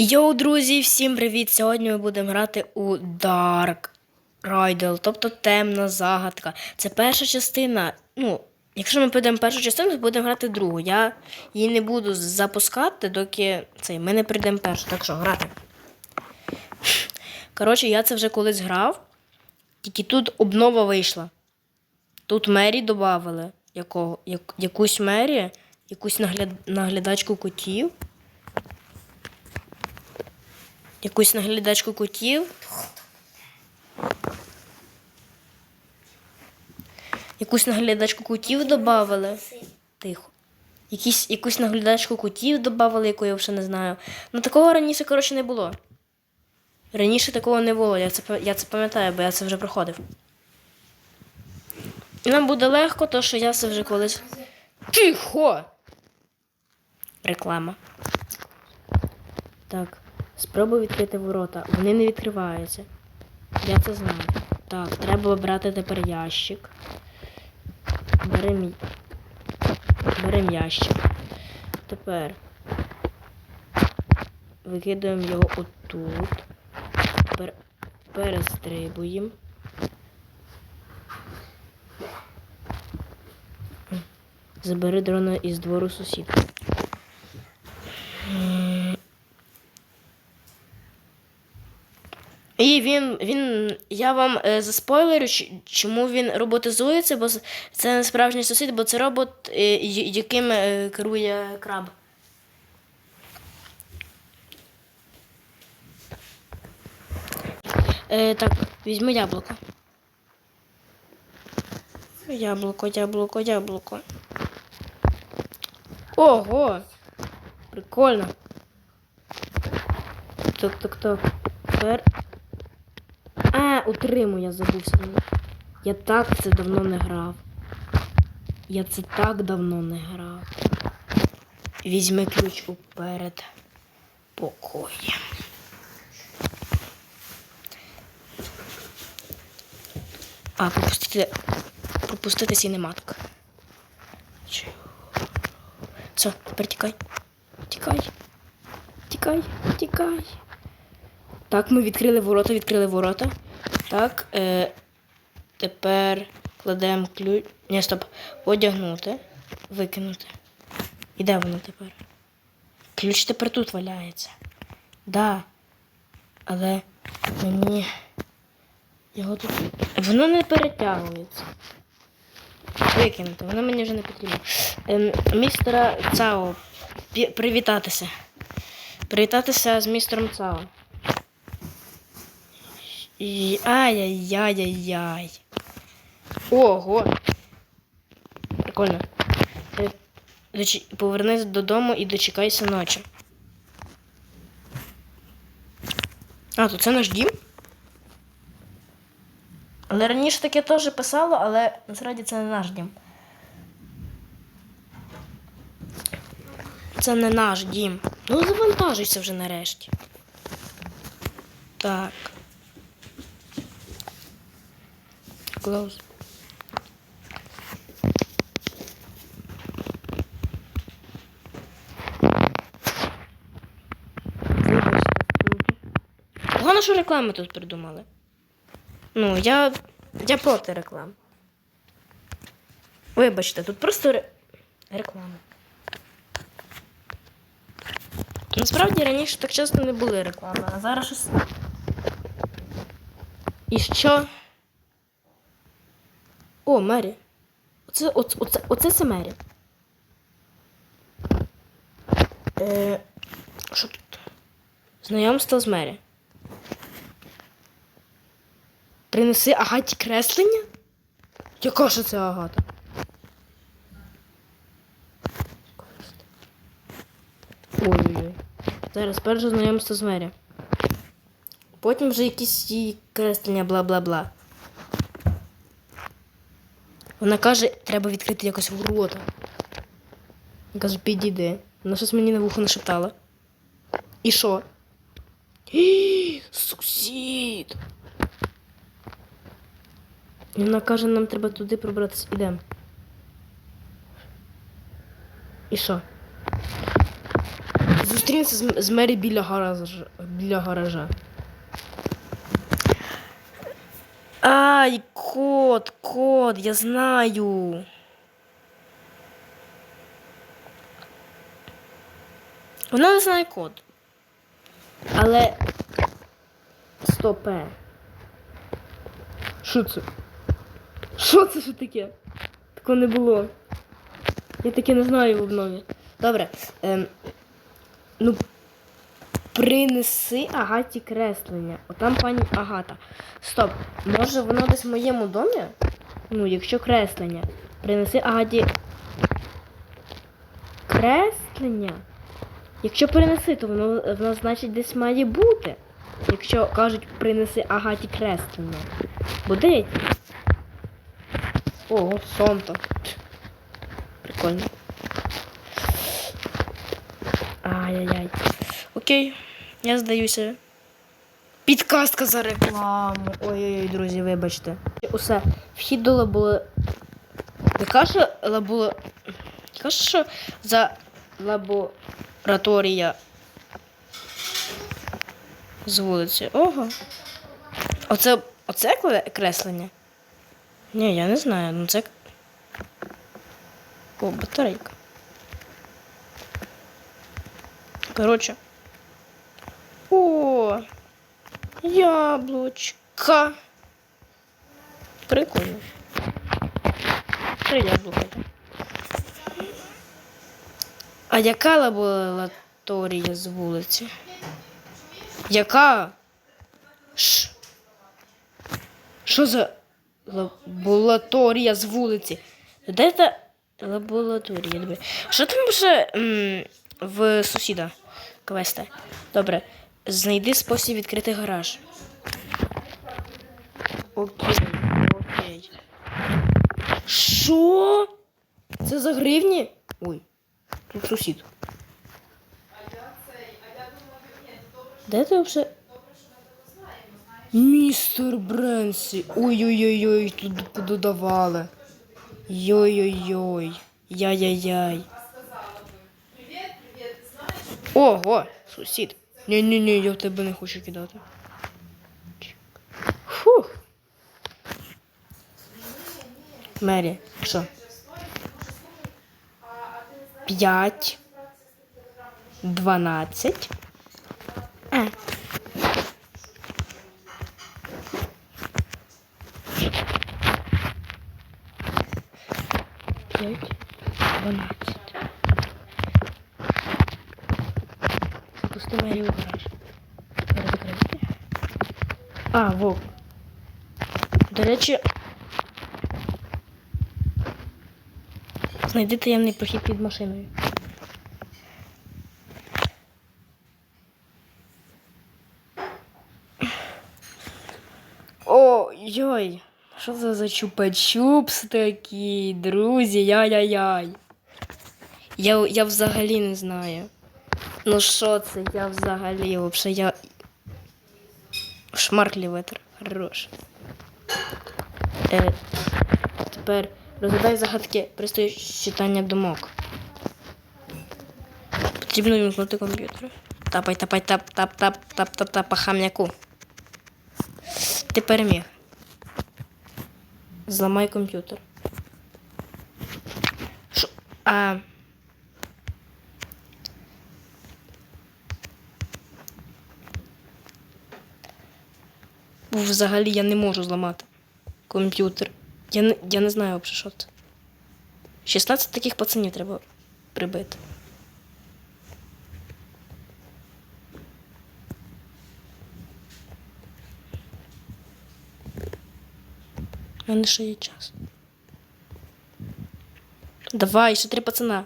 Йоу, друзі, всім привіт! Сьогодні ми будемо грати у Dark Riddle, тобто темна загадка. Це перша частина. Ну, якщо ми підемо першу частину, то будемо грати другу. Я її не буду запускати, доки цей, ми не прийдемо першу. Так що грати. Коротше, я це вже колись грав, тільки тут обнова вийшла. Тут Мері додавали. Якого, як, якусь Мері, якусь нагляд, наглядачку котів. Якусь наглядачку котів. Якусь наглядачку котів додавали. Тихо. Якісь, якусь наглядачку котів додавали, яку я вже не знаю. Ну такого раніше, коротше, не було. Раніше такого не було, я це, я це пам'ятаю, бо я це вже проходив. І нам буде легко, то що я це вже колись. Тихо! Реклама. Так, спробуй відкрити ворота. Вони не відкриваються. Я це знаю. Так, треба брати тепер ящик. Берем, Берем ящик. Тепер викидаємо його отут. Пер... Перестрибуємо. Забери дрона із двору сусіда. І він, він, я вам е, заспойлерю, чому він роботизується, бо це не справжній сусід, бо це робот, е, яким е, керує краб. Е, так, візьми яблуко. Яблуко, яблуко, яблуко. Ого! Прикольно. Так, так, так. Тепер. А, утриму, я забувся. Я так це давно не грав. Я це так давно не грав. Візьми ключ уперед покоєм. А, пропустити. Пропустити сінематок. Чу. Все, тепер тікай. Тікай. Тікай, тікай. Так, ми відкрили ворота, відкрили ворота. Так, е, тепер кладемо ключ. Ні, стоп. Одягнути. Викинути. І де воно тепер? Ключ тепер тут валяється. Да. Але мені. Його тут. Воно не перетягується. Викинути, воно мені вже не потрібно. Ем, містера Цао. Привітатися. Привітатися з містером Цао. Ай-яй-яй-яй-яй. Ого. Прикольно. Е, Повернись додому і дочекайся ночі. А, то це наш дім? Але раніше таке теж писало, але насправді це не наш дім. Це не наш дім. Ну, завантажуйся вже нарешті. Так. Close. Погано, що реклами тут придумали. Ну, я. Я проти реклам. Вибачте, тут просто ре... реклама. Насправді раніше так часто не були реклами, а зараз щось. І що? О, Мері. Оце, оце, оце, оце це Мері. Е, що тут? Знайомство з Мері. Принеси Агаті креслення? Яка ж це Агата? Ой-ой-ой. Зараз перше знайомство з Мері. Потім вже якісь її креслення, бла-бла-бла. Вона каже, треба відкрити якось ворота. Я кажу, підійди. Вона щось мені на вухо нашептала. І що? Сусід. Вона каже, нам треба туди пробратися. Ідемо. І що? Зустрінемося з, з Мері біля гаража. Біля гаража. Ай, код, код, я знаю. Вона не знає код. Але. Стопе. Що це? Що це що таке? Такого не було. Я таке не знаю в обнові. Добре. Ем, ну, принеси Агаті креслення. Отам пані Агата. Стоп. Може воно десь в моєму домі? Ну, якщо креслення. Принеси Агаті. Креслення? Якщо принеси, то воно, воно значить десь має бути. Якщо кажуть, принеси Агаті креслення. Буде? Ого, сонто. Прикольно. Ай-яй-яй. Окей, я здаюся. Підказка за рекламу. Ой-ой-ой, друзі, вибачте. Усе. Вхід до лабула. Не каже лабула. Каже, що за лабораторія з вулиці. Ого. Оце, оце креслення? Ні, я не знаю. Ну це. О, батарейка. Коротше. О! Яблучка. Прикольно. Три яблука. А яка лабораторія з вулиці? Яка? Ш. Що за лабораторія з вулиці? Де та лабораторія? Що там м, в сусіда квеста? Добре. Знайди спосіб відкрити гараж. Окей, окей. Що? Це за гривні? Ой, тут сусід. Де ти вже? Містер Бренсі. Ой-ой-ой, тут пододавали. Йой-йой-йой. Яй-яй-яй. Ого, сусід. Ні-ні-ні, я в тебе не хочу кидати. Фух. Мері, що? П'ять. Дванадцять. А. П'ять. Дванадцять. Запусти Мері у гараж. Тепер закрити. А, вов. До речі. Знайди таємний прохід під машиною. Ой-ой, що це за чупа-чупс такі, друзі, яй-яй-яй. Я, я взагалі не знаю. Ну що це? Я взагалі вообще я. Шмарклі витер. Хорош. Е, тепер розгадай загадки пристою читання думок. Потрібно вімкнути комп'ютер. Тапай, тапай, тап, тап, тап, тап, тап, тап, по хам'яку. Ти переміг. Зламай комп'ютер. Шо? А... Взагалі я не можу зламати комп'ютер. Я не, я не знаю що це. 16 таких пацанів треба прибити. У мене ще є час. Давай, ще три пацана.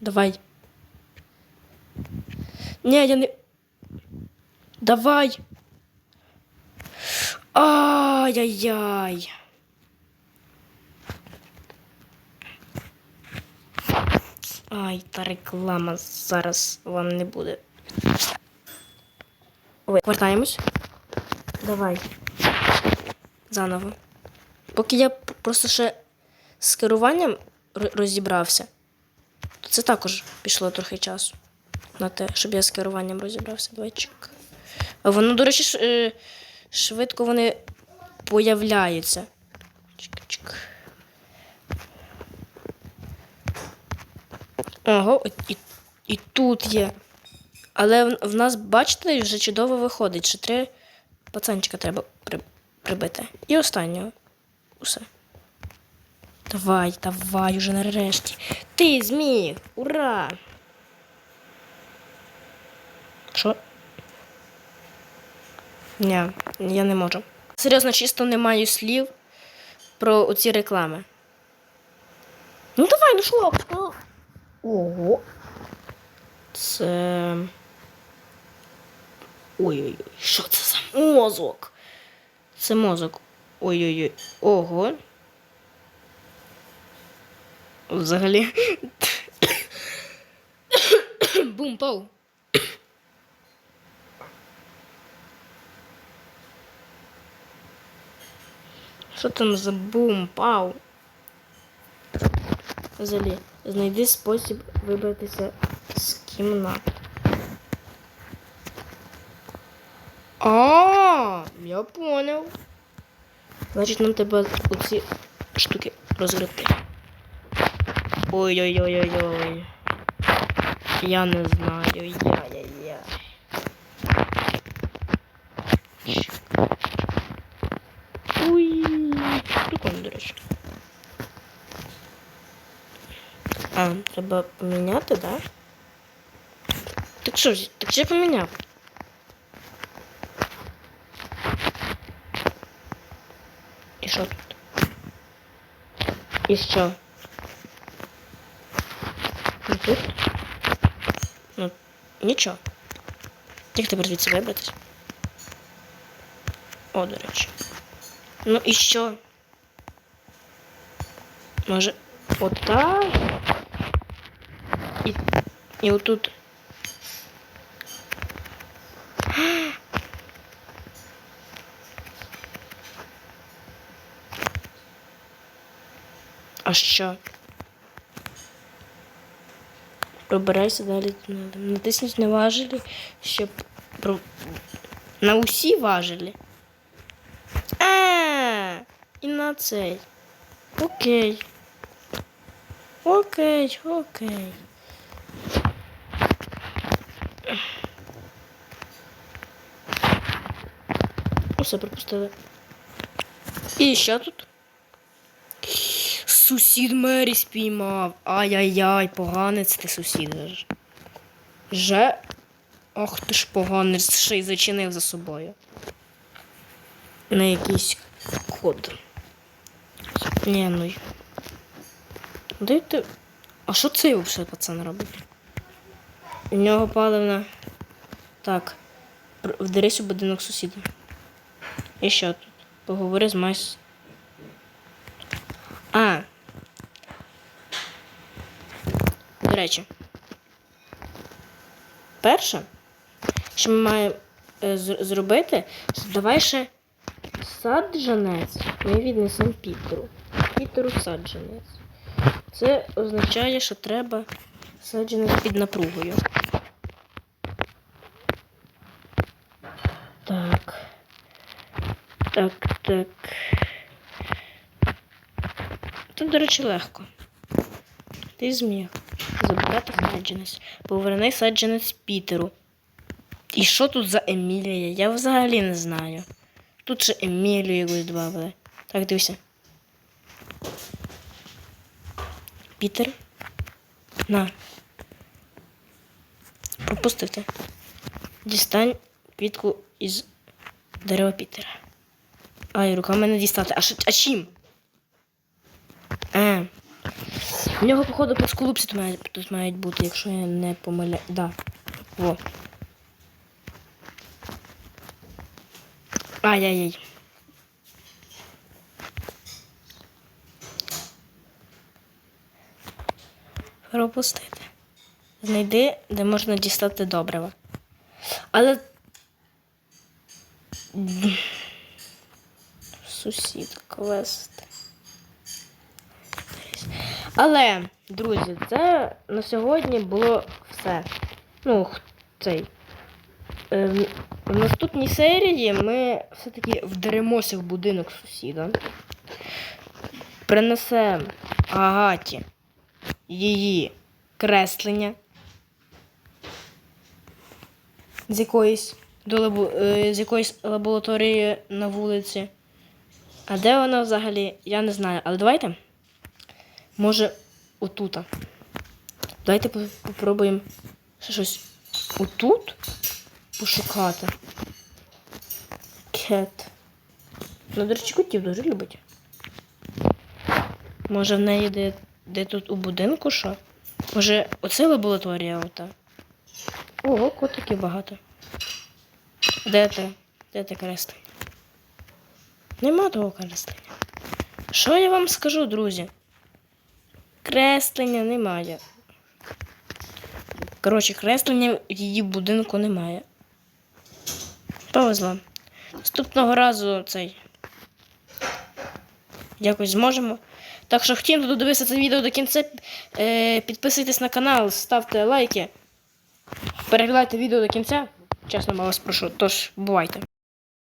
Давай. Ні, я не. Давай. Ай-яй-яй. Ай, та реклама зараз вам не буде. Ой, вертаємось. Давай. Заново. Поки я просто ще з керуванням розібрався, то це також пішло трохи часу. на те, щоб я з керуванням розібрався. Давай чек. Воно, до речі, ш- е, швидко вони появляються. Чик-чик. Ого, і, і тут є. Але в, в нас, бачите, вже чудово виходить. Ще три пацанчика треба при, прибити. І останнього. Усе. Давай, давай, уже нарешті. Ти зміг! Ура! Що? Ні, я не можу. Серйозно, чисто не маю слів про оці реклами. Ну давай, ну що? Ого. Це. Ой-ой-ой, що це за мозок? Це мозок. Ой-ой-ой. Ого. Взагалі. Бум Що там за бум пау? Взагалі, знайди спосіб вибратися з кімнати. А, я понял. Значить, нам треба оці штуки розгребти. Ой-ой-ой-ой-ой. Я не знаю. А, треба поміняти, да? Так що ж, так ще поміняв. І що тут? І що? Ну тут? Ну, нічого. Як тепер звідси вибратись? О, до речі. Ну і що? Може, отак? І, отут. А що? Пробирайся далі. Натисніть на важелі, щоб на усі важелі. А, і на цей. Окей. Окей, окей. Усе пропустили. І що тут? Сусід Мері спіймав. Ай-яй-яй, поганець ти сусід. Же. Ах ти ж поганець, ще й зачинив за собою. На якийсь код. Ні, ну. Дайте. А що цей взагалі пацан робить? У нього паливна. Так. Вдарись у будинок сусіда. І що тут? Поговори з майс. А. До речі. Перше, що ми маємо е, зробити, давай ще саджанець ми віднесемо Пітеру. Пітеру саджанець. Це означає, що треба саджанець під напругою. Так. Так, так. Тут, до речі, легко. Ти зміг забрати саджанець. Поверни саджанець Пітеру. І що тут за Емілія? Я взагалі не знаю. Тут ще Емілію якусь додали. Так, дивися. Пітер. На. Пропустив ти. Дістань квітку із дерева Пітера. Ай, руками не дістати. А, що- а чим? А. У нього, походу, плосколупці тут тут мають бути, якщо я не помиляю. Да. Во. Ай-яй-яй. Пропустити. Знайди, де можна дістати добрива. Але. Сусід, квест. Але, друзі, це на сьогодні було все. Ну, цей. Е, в- наступній серії ми все-таки вдеремося в будинок сусіда. Принесемо Агаті її креслення з якоїсь, до лабу, е, з якоїсь лабораторії на вулиці. А де вона взагалі? Я не знаю. Але давайте. Може, отута. Давайте по- попробуємо щось отут пошукати. Кет. Ну, до речі, котів дуже любить. Може, в неї де, де тут у будинку що? Може, оце лабораторія ота? Ого, котиків багато. Де ти? Де ти креслення? Нема того креслення. Що я вам скажу, друзі? Креслення немає. Коротше, креслення в її будинку немає. Повезло. Наступного разу цей. Якось зможемо. Так що хотім додивитися це відео до кінця. Е, підписуйтесь на канал, ставте лайки. Переглядайте відео до кінця. Чесно, вас прошу. Тож, бувайте.